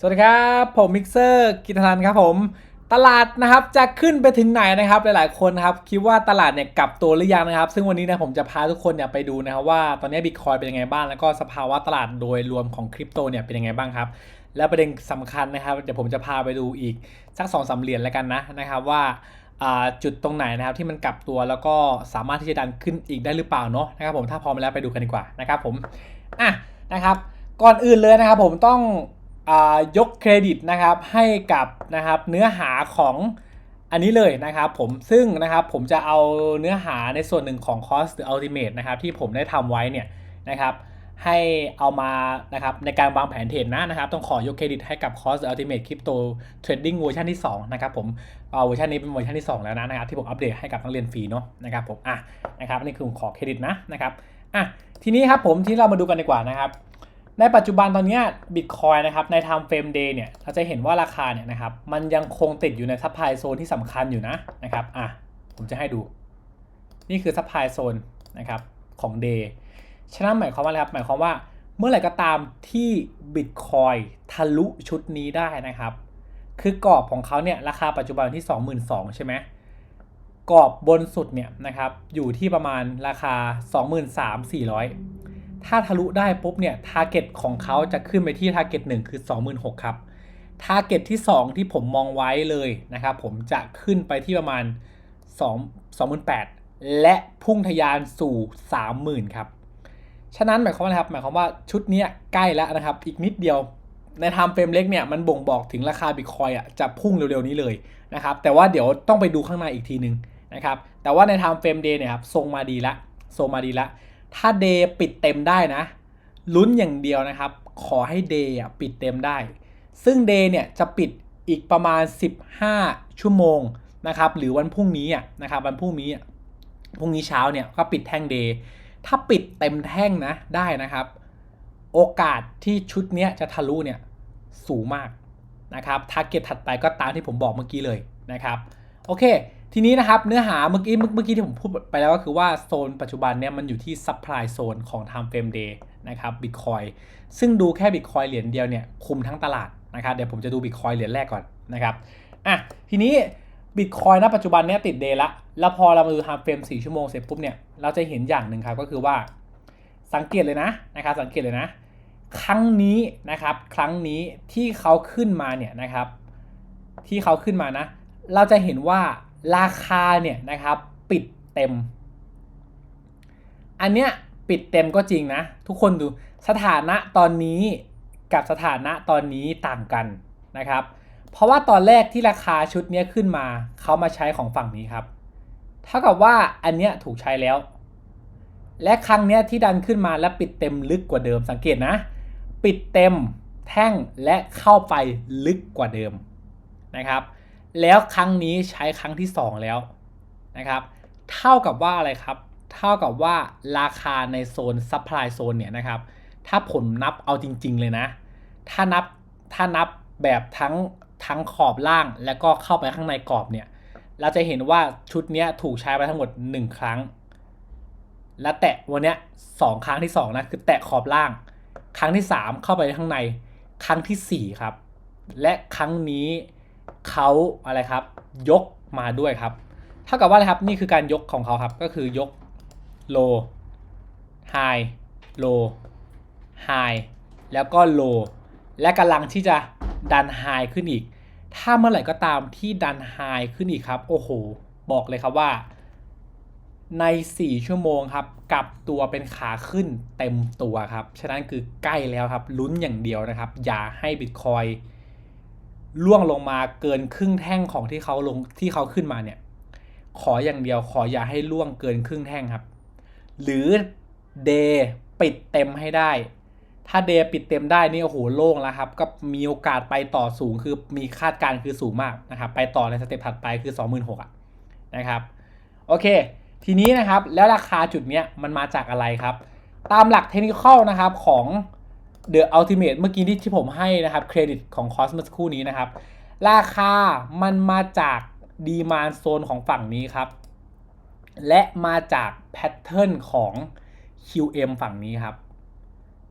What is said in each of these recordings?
สวัสดีครับผมมิกเซอร์กิตทันครับผมตลาดนะครับจะขึ้นไปถึงไหนนะครับหลายๆคนนะครับคิดว่าตลาดเนี่ยกลับตัวหรือยังนะครับ ซึ่งวันนี้นะผมจะพาทุกคนเนี่ยไปดูนะครับว่าตอนนี้บิตคอยเป็นยังไงบ้างแล้วก็สภาวะตลาดโดยรวมของคริปโตเนี่ยเป็นยังไงบ้างครับและประเด็นสำคัญนะครับเดี๋ยวผมจะพาไปดูอีกสักสองสามเหรียญแล้วกันนะนะครับว่าจุดตรงไหนนะครับที่มันกลับตัวแล้วก็สามารถที่จะดันขึ้นอีกได้หรือเปล่าเนาะนะครับผมถ้าพร้อมแล้วไปดูกันดีกว่านะครับผมอะนะครับก่อนอื่นเลยนะครับผมต้อง ยกเครดิตนะครับให้กับนะครับเนื้อหาของอันนี้เลยนะครับผมซึ่งนะครับผมจะเอาเนื้อหาในส่วนหนึ่งของ Cost the Ultimate นะครับที่ผมได้ทำไว้เนี่ยนะครับให้เอามานะครับในการวางแผนเทรดนะนะครับต้องขอยกเครดิตให้กับ Cost the Ultimate Crypto Trading เวอร์ชันที่2นะครับผมเอาเวอร์ชันนี้เป็นเวอร์ชันที่ 2 แล้วนะนะครับที่ผมอัปเดตให้กับนักเรียนฟรีเนาะนะครับผมอะนะครับอันนี่คือผมขอเครดิตนะนะครับอะทีนี้ครับผมที่เรามาดูกันดีกว่านะครับ ในปัจจุบันตอนนี้บิตคอยนะครับใน time frame day เนี่ยเราจะเห็นว่าราคาเนี่ยนะครับมันยังคงติดอยู่ในซัพพลายโซนที่สำคัญอยู่นะนะครับอะผมจะให้ดู นี่คือซัพพลายโซนนะครับของ day ฉะนั้นหมายความว่าอะไรครับหมายความว่าเมื่อไหร่ก็ตามที่บิตคอยทะลุชุดนี้ได้นะครับ คือกรอบของเขาเนี่ยราคาปัจจุบันที่ 22,000ใช่ไหมกรอบบนสุดเนี่ยนะครับอยู่ที่ประมาณราคา 23,400 ถ้าทะลุได้ปุ๊บเนี่ยทาร์เก็ตของเขาจะขึ้นไปที่ทาร์เก็ตหนึ่งคือ 26,000ครับทาร์เก็ตที่ 2 ที่ผมมองไว้เลยนะครับผมจะขึ้นไปที่ประมาณ 2 28,000 และพุ่งทะยานสู่ 30,000 ครับ ฉะนั้นหมายความว่าอะไรครับหมายความว่าชุดนี้ใกล้แล้วนะครับ อีกนิดเดียวในไทม์เฟรมเล็กเนี่ยมันบ่งบอกถึงราคาบิตคอยอะจะพุ่งเร็วๆนี้เลยนะครับแต่ว่าเดี๋ยวต้องไปดูข้างในอีกทีนึงนะครับแต่ว่าในไทม์เฟรมเดย์เนี่ยครับทรงมาดีละทรงมาดีละ ถ้าเดย์ปิดเต็มได้นะ ลุ้นอย่างเดียวนะครับ ขอให้เดย์ปิดเต็มได้ ซึ่งเดย์เนี่ยจะปิดอีกประมาณ 15 ชั่วโมงนะครับ หรือวันพรุ่งนี้นะครับ วันพรุ่งนี้พรุ่งนี้เช้าเนี่ยก็ปิดแท่งเดย์ถ้าปิดเต็มแท่งนะได้นะครับ โอกาสที่ชุดเนี้ยจะทะลุเนี่ยสูงมากนะครับทาร์เก็ตถัดไปก็ตามที่ผมบอกเมื่อกี้เลยนะครับ โอเคทีนี้นะครับเนื้อหาเมื่อกี้เมื่อกี้ที่ผมพูดไปแล้วก็คือว่าโซนปัจจุบันเนี่ยมันอยู่ที่ supply zone ของ time frame day นะครับ bitcoin ซึ่งดูแค่ bitcoin เหรียญเดียวเนี่ยคุมทั้งตลาดนะครับเดี๋ยวผมจะดู bitcoin เหรียญแรกก่อนนะครับอะทีนี้ bitcoin ณปัจจุบันเนี่ยติด day ละแล้วพอเรามาดู time frame 4 ชั่วโมงเสร็จปุ๊บเนี่ยเราจะเห็นอย่างหนึ่งครับก็คือว่าสังเกตเลยนะนะครับสังเกตเลยนะ ครั้งนี้นะครับครั้งนี้ที่เขาขึ้นมาเนี่ยนะครับที่เขาขึ้นมานะ เราจะเห็นว่า ราคาเนี่ยนะครับปิดเต็ม อันเนี้ยปิดเต็มก็จริงนะ ทุกคนดูสถานะตอนนี้กับสถานะตอนนี้ต่างกันนะครับ เพราะว่าตอนแรกที่ราคาชุดเนี้ยขึ้นมาเขามาใช้ของฝั่งนี้ครับ เท่ากับว่าอันเนี้ยถูกใช้แล้ว และครั้งเนี้ยที่ดันขึ้นมาและปิดเต็มลึกกว่าเดิมสังเกตนะ ปิดเต็มแท่งและเข้าไปลึกกว่าเดิมนะครับ แล้วครั้งนี้ใช้ครั้งที่ 2 แล้วนะครับ เท่ากับว่าอะไรครับ เท่ากับว่าราคาในโซนซัพพลายโซนเนี่ยนะครับ ถ้าผลนับเอาจริง ๆ เลยนะ ถ้านับถ้านับแบบทั้งทั้งขอบล่างแล้วก็เข้าไปข้างในกรอบเนี่ย เราจะเห็นว่าชุดนี้ถูกใช้ไปทั้งหมด 1 ครั้ง และแตะวันนี้สองครั้งที่2นะคือแตะขอบล่าง ครั้งที่ 3 เข้าไปข้างใน ครั้งทีสี่4 ครับ และครั้งนี้ เขาอะไรครับ ยกมาด้วยครับเท่ากับว่าอะไรครับนี่คือการยกของเขาครับก็คือยก low high low high แล้วก็ low และกำลังที่จะดัน high ขึ้นอีก ถ้าเมื่อไหร่ก็ตามที่ดัน high ขึ้นอีกครับ โอ้โห บอกเลยครับว่า ใน 4 ชั่วโมงครับกลับตัวเป็นขาขึ้นเต็มตัวครับ ฉะนั้นคือใกล้แล้วครับลุ้นอย่างเดียวนะครับ อย่าให้บิตคอย ล่วงลงมาเกินครึ่งแท่งของที่เขาลงที่เขาขึ้นมาเนี่ย ขออย่างเดียวขออย่าให้ล่วงเกินครึ่งแท่งครับ หรือเดปิดเต็มให้ได้ ถ้าเดปิดเต็มได้นี่โอ้โหโล่งแล้วครับ ก็มีโอกาสไปต่อสูงคือมีคาดการคือสูงมากนะครับ ไปต่อในสเต็ปถัดไปคือ 26,000อะนะครับ โอเค ทีนี้นะครับแล้วราคาจุดเนี้ยมันมาจากอะไรครับ ตามหลักเทคนิคนะครับของ The Ultimate เมื่อกี้ที่ที่ผมให้นะครับเครดิตของ Cosmos คู่นี้นะครับ ราคามันมาจากดีมานโซนของฝั่งนี้ครับ และมาจากแพทเทิร์นของ QM ฝั่งนี้ครับ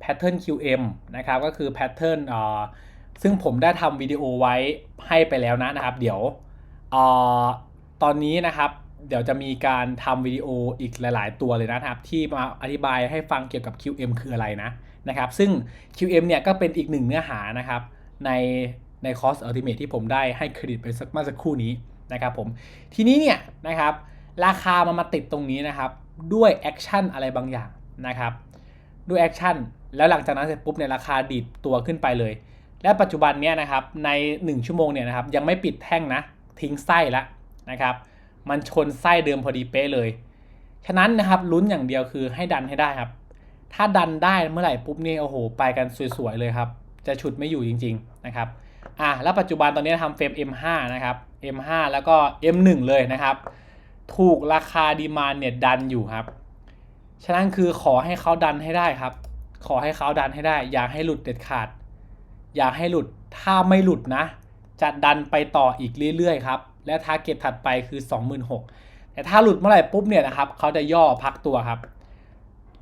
แพทเทิร์น QM นะครับก็คือแพทเทิร์นอ่อซึ่งผมได้ทำวิดีโอไว้ให้ไปแล้วนะนะครับ เดี๋ยวเออตอนนี้นะครับเดี๋ยวจะมีการทำวิดีโออีกหลาย ๆ ตัวเลยนะครับ ที่มาอธิบายให้ฟังเกี่ยวกับ QM คืออะไรนะ นะครับ ซึ่ง QM เนี่ยก็เป็นอีกหนึ่งเนื้อหานะครับ ในในคอร์ส Ultimate ที่ผมได้ให้เครดิตไปสักเมื่อสักครู่นี้นะครับผม ทีนี้เนี่ยนะครับ ราคามันมาติดตรงนี้นะครับ ด้วยแอคชั่นอะไรบางอย่างนะครับ ด้วยแอคชั่นแล้วหลังจากนั้นเสร็จปุ๊บเนี่ยราคาดีดตัวขึ้นไปเลย และปัจจุบันเนี้ยนะครับใน 1 ชั่วโมงเนี่ยนะครับยังไม่ปิดแท่งนะทิ้งไส้ละนะครับมันชนไส้เดิมพอดีเป๊ะเลย ฉะนั้นนะครับลุ้นอย่างเดียวคือให้ดันให้ได้ครับ ถ้าดันได้เมื่อไหร่ปุ๊บเนี่ยโอ้โห ไปกันสวยๆเลยครับ จะฉุดไม่อยู่จริง ๆ นะครับอะแล้วปัจจุบันตอนนี้ทำเฟรม M5 นะครับ M5 แล้วก็ M1 เลยนะครับ ถูกราคาดีมานเนี่ยดันอยู่ครับ ฉะนั้นคือขอให้เขาดันให้ได้ครับ ขอให้เขาดันให้ได้ อย่าให้หลุดเด็ดขาด อย่าให้หลุดถ้าไม่หลุดนะ จะดันไปต่ออีกเรื่อยๆครับ และทาร์เก็ตถัดไปคือ 26,000แต่ถ้าหลุดเมื่อไหร่ปุ๊บเนี่ยนะครับเขาจะย่อพักตัวครับ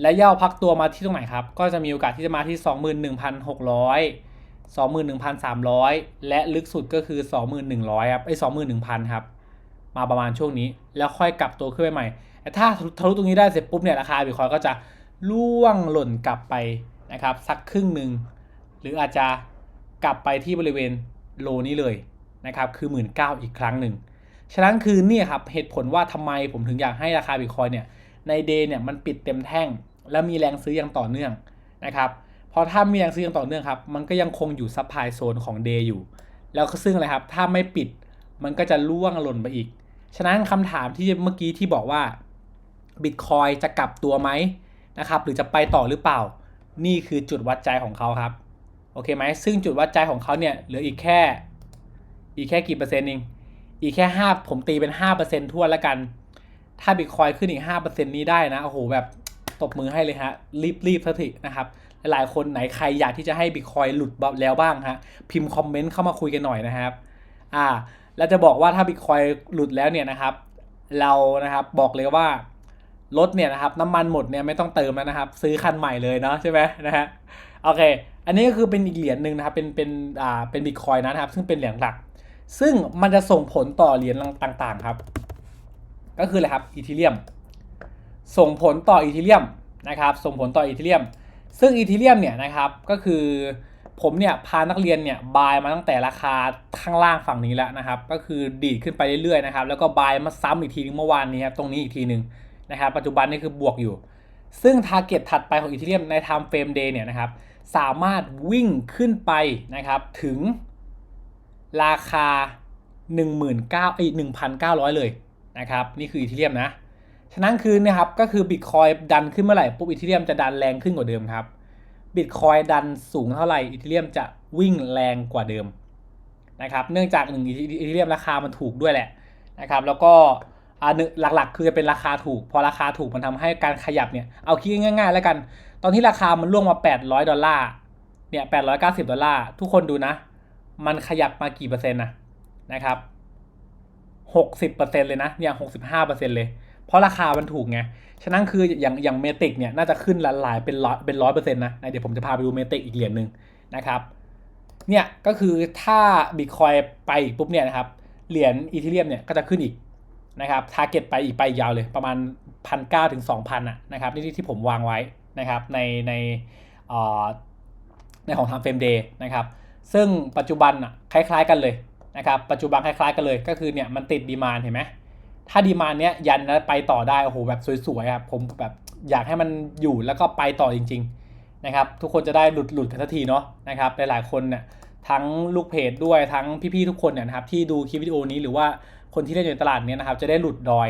และย่อพักตัวมาที่ตรงไหนครับ ก็จะมีโอกาสที่จะมาที่ 21,600 21,300 และลึกสุดก็คือ 21,100ครับไอ้21,000 ครับ มาประมาณช่วงนี้ แล้วค่อยกลับตัวขึ้นไปใหม่ แต่ถ้าทะลุตรงนี้ได้เสร็จปุ๊บเนี่ยราคาบิตคอยก็จะล่วงหล่นกลับไปนะครับ สักครึ่งหนึ่ง หรืออาจจะกลับไปที่บริเวณโลนี้เลยนะครับ คือ1 9ื่นอีกครั้งหนึ่ง ฉะนั้นคือเนี่ยครับเหตุผลว่าทำไมผมถึงอยากให้ราคาบิตคอยเนี่ยในเดย์เนี่ยมันปิดเต็มแท่ง แล้วมีแรงซื้ออย่างต่อเนื่องนะครับเพราะถ้ามีแรงซื้ออย่างต่อเนื่องครับมันก็ยังคงอยู่ซับไพลายโซนของเดย์อยู่ แล้วก็ซึ่งอะไรครับถ้าไม่ปิดมันก็จะล่วงหล่นไปอีก ฉะนั้นคำถามที่เมื่อกี้ที่บอกว่าบิตคอยจะกลับตัวไหมนะครับหรือจะไปต่อหรือเปล่า นี่คือจุดวัดใจของเขาครับโอเคไหมซึ่งจุดวัดใจของเขาเนี่ยเหลืออีกแค่อีกแค่กี่เปอร์เซ็นต์เองอีกแค่ห้าผมตีเป็นห้าเปอร์เซนต์ทั่วแล้วกัน ถ้าบิตคอยขึ้นอีกห้าเปอร์เซนต์นี้ได้นะ โอ้โห แบบ ตบมือให้เลยฮะ รีบรีบสักทีนะครับ หลายๆคนไหนใครอยากที่จะให้บิตคอยหลุดแล้วบ้างฮะ พิมพ์คอมเมนต์เข้ามาคุยกันหน่อยนะครับ อ่า แล้วจะบอกว่าถ้าบิตคอยหลุดแล้วเนี่ยนะครับ เรานะครับบอกเลยว่ารถเนี่ยนะครับน้ำมันหมดเนี่ยไม่ต้องเติมแล้วนะครับ ซื้อคันใหม่เลยเนาะใช่ไหมนะฮะโอเค อันนี้ก็คือเป็นอีกเหรียญหนึ่งนะครับ เป็นเป็นอ่าเป็นบิตคอยนะครับ ซึ่งเป็นเหรียญหลัก ซึ่งมันจะส่งผลต่อเหรียญต่างๆ ครับ ก็คืออะไรครับอีทีเรียม ส่งผลต่ออีทีเรียมนะครับส่งผลต่ออีทีเรียม ซึ่งอีทีเรียมเนี่ยนะครับก็คือผมเนี่ยพานักเรียนเนี่ยบายมาตั้งแต่ราคาข้างล่างฝั่งนี้แล้วนะครับ ก็คือดีดขึ้นไปเรื่อยๆนะครับแล้วก็บายมาซ้ำอีกทีนึงเมื่อวานนี้ครับตรงนี้อีกทีหนึ่งนะครับปัจจุบันนี่คือบวกอยู่ ซึ่งทาร์เก็ตถัดไปของอีทีเรียมใน time frame day เนี่ยนะครับสามารถวิ่งขึ้นไปนะครับถึงราคา 19,000ไอ้1,900 เลยนะครับนี่คืออีทีเรียมนะ ฉะนั้นคือนะครับก็คือบิตคอยดันขึ้นเมื่อไหร่ปุ๊บอีทีเรียมจะดันแรงขึ้นกว่าเดิมครับบิตคอยดันสูงเท่าไหร่อีทีเรียมจะวิ่งแรงกว่าเดิมนะครับเนื่องจากหนึ่งอีทีเรียมราคามันถูกด้วยแหละนะครับแล้วก็อ่าหลักๆ คือจะเป็นราคาถูก พอราคาถูกมันทำให้การขยับเนี่ยเอาคิดง่าย ๆ แล้วกัน ตอนที่ราคามันล่วงมา 800 ดอลลาร์เนี่ย890 ดอลลาร์ทุกคนดูนะ มันขยับมากี่เปอร์เซ็นต์นะนะครับ 60%เลยนะเนี่ย65%เลย เพราะราคามันถูกไง ฉะนั้นคืออย่างอย่างเมติกเนี่ยน่าจะขึ้นหลายเป็นร้อยเป็นร้อยเปอร์เซ็นต์นะ เดี๋ยวผมจะพาไปดูเมติกอีกเหรียญหนึ่งนะครับเนี่ยก็คือถ้าบิตคอยไปอีกปุ๊บเนี่ยนะครับเหรียญอีเทเรียมเนี่ยก็จะขึ้นอีกนะครับทาร์เก็ตไปอีกไปยาวเลยประมาณพันเก้าถึงสองพันอะนะครับนี่ที่ผมวางไว้นะครับในในในของทางเฟรมเดย์นะครับซึ่งปัจจุบันอะคล้าย ๆ กันเลยนะครับปัจจุบันคล้ายๆกันเลยก็คือเนี่ยมันติดดีมานเห็นไหม ถ้าดีมานเนี้ยยันแล้วไปต่อได้โอ้โหแบบสวยๆครับผมแบบอยากให้มันอยู่แล้วก็ไปต่อจริง ๆ นะครับ ทุกคนจะได้หลุดหลุดกันทันทีเนาะนะครับหลายๆคนเนี่ยทั้งลูกเพจด้วยทั้งพี่ๆทุกคนเนี่ยนะครับที่ดูคลิปวิดีโอนี้หรือว่าคนที่เล่นอยู่ในตลาดเนี้ยนะครับจะได้หลุดดอย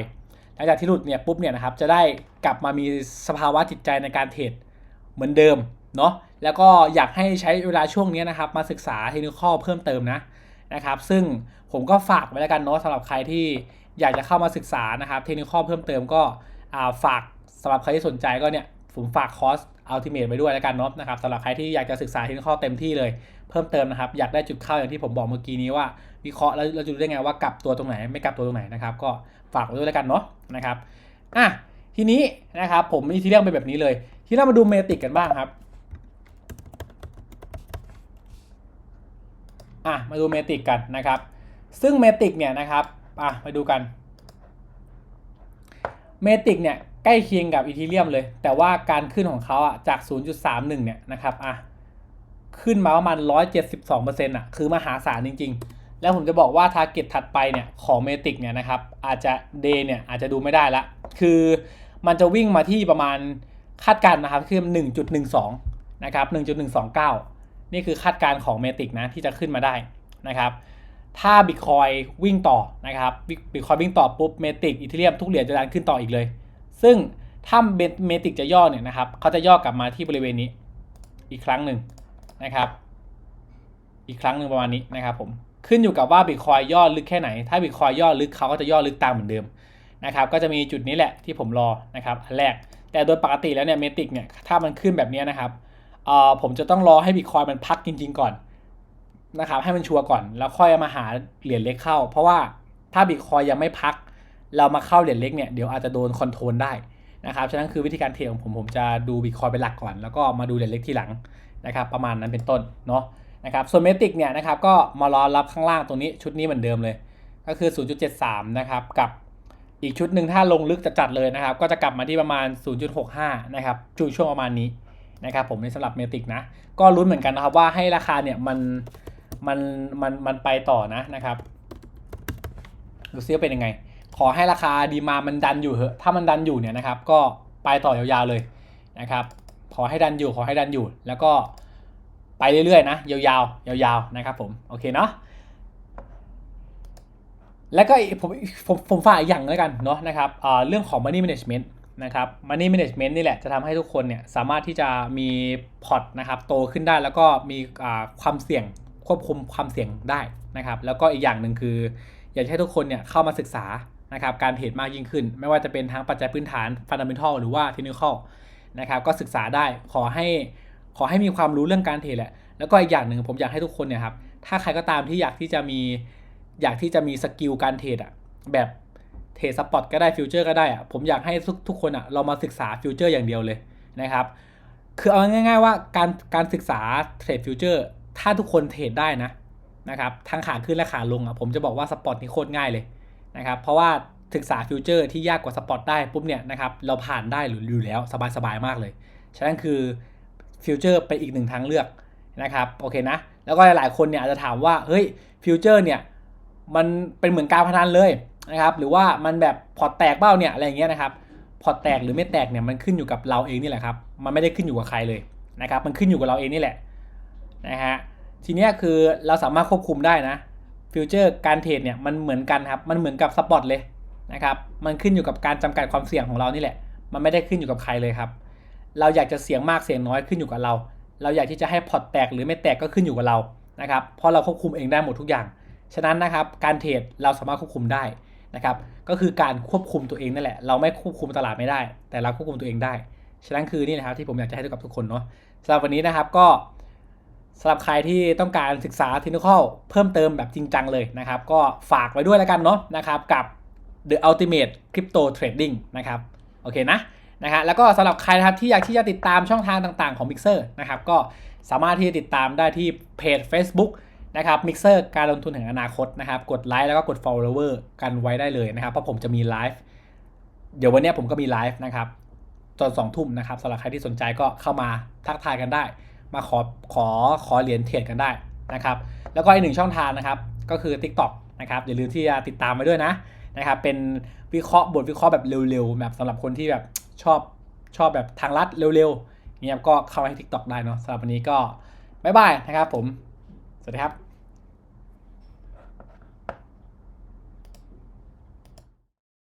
หลังจากที่หลุดเนี่ยปุ๊บเนี่ยนะครับจะได้กลับมามีสภาวะจิตใจในการเทรดเหมือนเดิมเนาะแล้วก็อยากให้ใช้เวลาช่วงนี้นะครับมาศึกษาเทคนิคเพิ่มเติมนะนะครับ ซึ่งผมก็ฝากไว้แล้วกันเนาะสำหรับใครที่ อยากจะเข้ามาศึกษานะครับ เทคนิคเพิ่มเติมก็ฝากสำหรับใครที่สนใจก็เนี่ยผมฝากคอร์สอัลติเมทไปด้วยแล้วกันเนาะนะครับสำหรับใครที่อยากจะศึกษาเทคนิคเต็มที่เลย เพิ่มเติมนะครับ อยากได้จุดเข้าอย่างที่ผมบอกเมื่อกี้นี้ว่า วิเคราะห์แล้วเราจะรู้ได้ไงว่ากลับตัวตรงไหนไม่กลับตัวตรงไหนนะครับ ก็ฝากไว้ด้วยแล้วกันเนาะนะครับอะทีนี้นะครับผมมีที่เรื่องเป็นแบบนี้เลย ที่เรามาดูเมติกกันบ้างครับอะมาดูเมติกกันนะครับ ซึ่งเมติกเนี่ยนะครับ อะมาดูกัน เมติกเนี่ยใกล้เคียงกับอีทีเรียมเลย แต่ว่าการขึ้นของเขาอะจาก 0.31 เนี่ยนะครับอะขึ้นมาประมาณ 172%อะคือมหาศาลจริง ๆ แล้วผมจะบอกว่าทาร์เก็ตถัดไปเนี่ยของเมติกเนี่ยนะครับอาจจะเดย์เนี่ยอาจจะดูไม่ได้ละ คือมันจะวิ่งมาที่ประมาณคาดการณ์นะครับคือ 1.12 นะครับ 1.129 นี่คือคาดการณ์ของเมติกนะที่จะขึ้นมาได้นะครับ ถ้าบิตคอยวิ่งต่อนะครับบิตคอยวิ่งต่อปุ๊บเมติกอีเทเรียมทุกเหรียญจะดันขึ้นต่ออีกเลย ซึ่งถ้าเมติกจะย่อเนี่ยนะครับเขาจะย่อกลับมาที่บริเวณนี้อีกครั้งหนึ่งนะครับ อีกครั้งหนึ่งประมาณนี้นะครับผมขึ้นอยู่กับว่าบิตคอยย่อลึกแค่ไหน ถ้าบิตคอยย่อลึกเขาก็จะย่อลึกตามเหมือนเดิมนะครับก็จะมีจุดนี้แหละที่ผมรอนะครับอันแรก แต่โดยปกติแล้วเนี่ยเมติกเนี่ยถ้ามันขึ้นแบบนี้นะครับเออผมจะต้องรอให้บิตคอยมันพักจริง ๆ ก่อน นะครับให้มันชัวร์ก่อน แล้วค่อยมาหาเหรียญเล็กเข้า เพราะว่าถ้าบิตคอยยังไม่พัก เรามาเข้าเหรียญเล็กเนี่ยเดี๋ยวอาจจะโดนคอนโทรลได้นะครับฉะนั้นคือวิธีการเทรดของผมผมจะดูบิตคอยเป็นหลักก่อน แล้วก็มาดูเหรียญเล็กทีหลังนะครับประมาณนั้นเป็นต้นเนาะนะครับส่วนเมติกเนี่ยนะครับก็มารอรับข้างล่างตรงนี้ชุดนี้เหมือนเดิมเลย ก็คือ 0.73 นะครับกับอีกชุดหนึ่งถ้าลงลึกจะจัดเลยนะครับ ก็จะกลับมาที่ประมาณ 0.65 นะครับช่วงช่วงประมาณนี้นะครับผมในสำหรับเมติกนะ ก็ลุ้นเหมือนกันนะครับว่าให้ราคาเนี่ยมัน มันมันมันไปต่อนะนะครับดูซิว่าเป็นยังไง ขอให้ราคาดีมามันดันอยู่เหอะถ้ามันดันอยู่เนี่ยนะครับ ก็ไปต่อยาวๆเลยนะครับ ขอให้ดันอยู่ขอให้ดันอยู่ แล้วก็ไปเรื่อยๆนะยาวๆยาวๆนะครับ ผมโอเคเนาะแล้วก็ผมผมผมฝากอีกอย่างแล้วกันเนาะนะครับเรื่องของ money management นะครับ money management นี่แหละจะทำให้ทุกคนเนี่ยสามารถที่จะมีพอร์ตนะครับโตขึ้นได้แล้วก็มีความเสี่ยง ควบคุมความเสี่ยงได้นะครับ แล้วก็อีกอย่างหนึ่งคือ อยากให้ทุกคนเนี่ยเข้ามาศึกษานะครับการเทรดมากยิ่งขึ้น ไม่ว่าจะเป็นทั้งปัจจัยพื้นฐาน fundamental หรือว่า technical นะครับก็ศึกษาได้ขอให้ขอให้มีความรู้เรื่องการเทรดแหละแล้วก็อีกอย่างหนึ่งผมอยากให้ทุกคนเนี่ยครับถ้าใครก็ตามที่อยากที่จะมีอยากที่จะมีสกิลการเทรดอะแบบเทรดสปอตก็ได้ฟิวเจอร์ก็ได้อะผมอยากให้ทุกทุกคนอะเรามาศึกษาฟิวเจอร์อย่างเดียวเลยนะครับคือเอาง่ายๆว่าการการศึกษาเทรดฟิวเจอร์ ถ้าทุกคนเทรดได้นะนะครับทั้งขาขึ้นและขาลงอะผมจะบอกว่าสปอตนี่โคตรง่ายเลยนะครับเพราะว่าศึกษาฟิวเจอร์ที่ยากกว่าสปอตได้ปุ๊บเนี่ยนะครับเราผ่านได้หรืออยู่แล้วสบายๆมากเลย ฉะนั้นคือฟิวเจอร์เป็นอีกหนึ่งทางเลือกนะครับโอเคนะ แล้วก็หลายๆคนเนี่ยอาจจะถามว่าเฮ้ยฟิวเจอร์เนี่ยมันเป็นเหมือนการพนันเลยนะครับหรือว่ามันแบบพอร์ตแตกเบ้าเนี่ยอะไรอย่างเงี้ยนะครับพอร์ตแตกหรือไม่แตกเนี่ยมันขึ้นอยู่กับเราเองนี่แหละครับมันไม่ได้ขึ้นอยู่กับใครเลยนะครับมันขึ้นอยู่กับเราเองนี่แหละ นะฮะทีนี้คือเราสามารถควบคุมได้นะฟิวเจอร์การเทรดเนี่ยมันเหมือนกันครับ มันเหมือนกับสปอตเลยนะครับมันขึ้นอยู่กับการจำกัดความเสี่ยงของเรานี่แหละ มันไม่ได้ขึ้นอยู่กับใครเลยครับ เราอยากจะเสี่ยงมากเสี่ยงน้อยขึ้นอยู่กับเรา เราอยากที่จะให้พอร์ตแตกหรือไม่แตกก็ขึ้นอยู่กับเรานะครับเพราะเราควบคุมเองได้หมดทุกอย่าง ฉะนั้นนะครับการเทรดเราสามารถควบคุมได้นะครับก็คือการควบคุมตัวเองนั่นแหละ เราไม่ควบคุมตลาดไม่ได้ แต่เราควบคุมตัวเองได้ ฉะนั้นคือนี่นะครับที่ผมอยากจะให้กับทุกคนเนาะสำหรับวันนี้นะครับก็ สำหรับใครที่ต้องการศึกษาเทคนิคเพิ่มเติมแบบจริงจังเลยนะครับ ก็ฝากไว้ด้วยแล้วกันเนาะนะครับกับ The Ultimate Crypto Trading นะครับโอเคนะนะฮะแล้วก็สำหรับใครนะครับที่อยากที่จะติดตามช่องทางต่าง ๆของ Mixer นะครับก็สามารถที่จะติดตามได้ที่เพจ Facebook นะครับ Mixer การลงทุนแห่งอนาคตนะครับกดไลค์แล้วก็กด follower กันไว้ได้เลยนะครับ เพราะผมจะมีไลฟ์เดี๋ยววันนี้ผมก็มีไลฟ์นะครับตอนสองทุ่มนะครับสำหรับใครที่สนใจก็เข้ามาทักทายกันได้ มาขอขอขอเหรียญเทรดกันได้นะครับ แล้วก็อีกหนึ่งช่องทางนะครับ ก็คือ TikTok นะครับอย่าลืมที่จะติดตามไปด้วยนะนะครับ เป็นวิเคราะห์บทวิเคราะห์แบบเร็วๆแบบสำหรับคนที่แบบชอบชอบแบบทางลัดเร็วๆเงี้ยก็เข้าให้ TikTok ได้เนาะสำหรับวันนี้ก็บ๊ายบายนะครับผม สวัสดีครับ